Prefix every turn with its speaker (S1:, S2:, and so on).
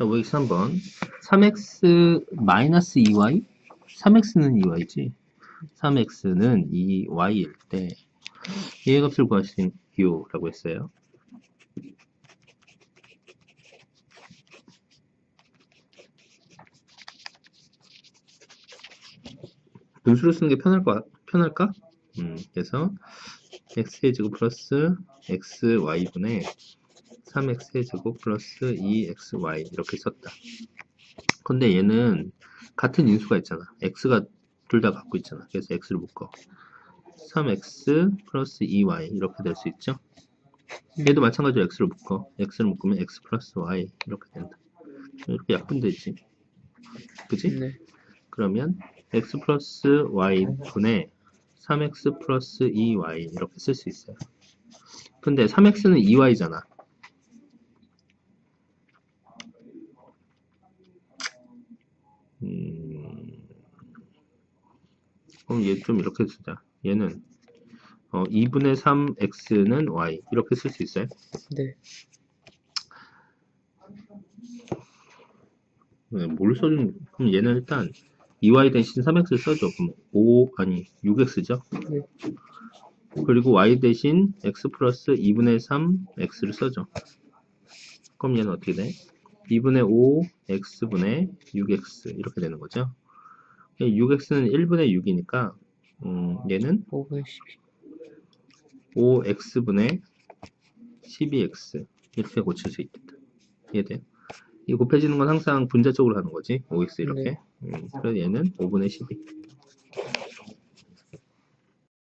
S1: 자, OX 한번 3x 마이너스 2y 3x는 2y지 3x는 2y일 때 얘의 값을 구하시오 라고 했어요 분수로 쓰는 게 편할까? 편할까? 음, 그래서 x의 제곱 플러스 xy분의 3x의 제곱 플러스 2xy 이렇게 썼다. 근데 얘는 같은 인수가 있잖아. x가 둘 다 갖고 있잖아. 그래서 x를 묶어. 3x 플러스 2y 이렇게 될 수 있죠. 얘도 마찬가지로 x를 묶어. x를 묶으면 x 플러스 y 이렇게 된다. 이렇게 약분되지. 그지?
S2: 네.
S1: 그러면 x 플러스 y 분의 3x 플러스 2y 이렇게 쓸 수 있어요. 근데 3x는 2y잖아. 음, 그럼 얘 좀 이렇게 쓰자. 얘는 어, 2분의 3x는 y 이렇게 쓸 수 있어요.
S2: 네.
S1: 네, 뭘 써주는 그럼 얘는 일단 2y 대신 3x 써줘. 그럼 5 아니 6x죠.
S2: 네.
S1: 그리고 y 대신 x 플러스 2분의 3 x를 써줘. 그럼 얘는 어떻게 돼? 2분의 5 x분의 6x 이렇게 되는 거죠. 6x는 1분의 6이니까 음, 얘는
S2: 5분의 12.
S1: 5x분의 12x 이렇게 고칠 수 있겠다. 이해돼요? 이 곱해지는 건 항상 분자적으로 하는 거지. 5x 이렇게.
S2: 네.
S1: 음, 그래서 얘는 5분의 12.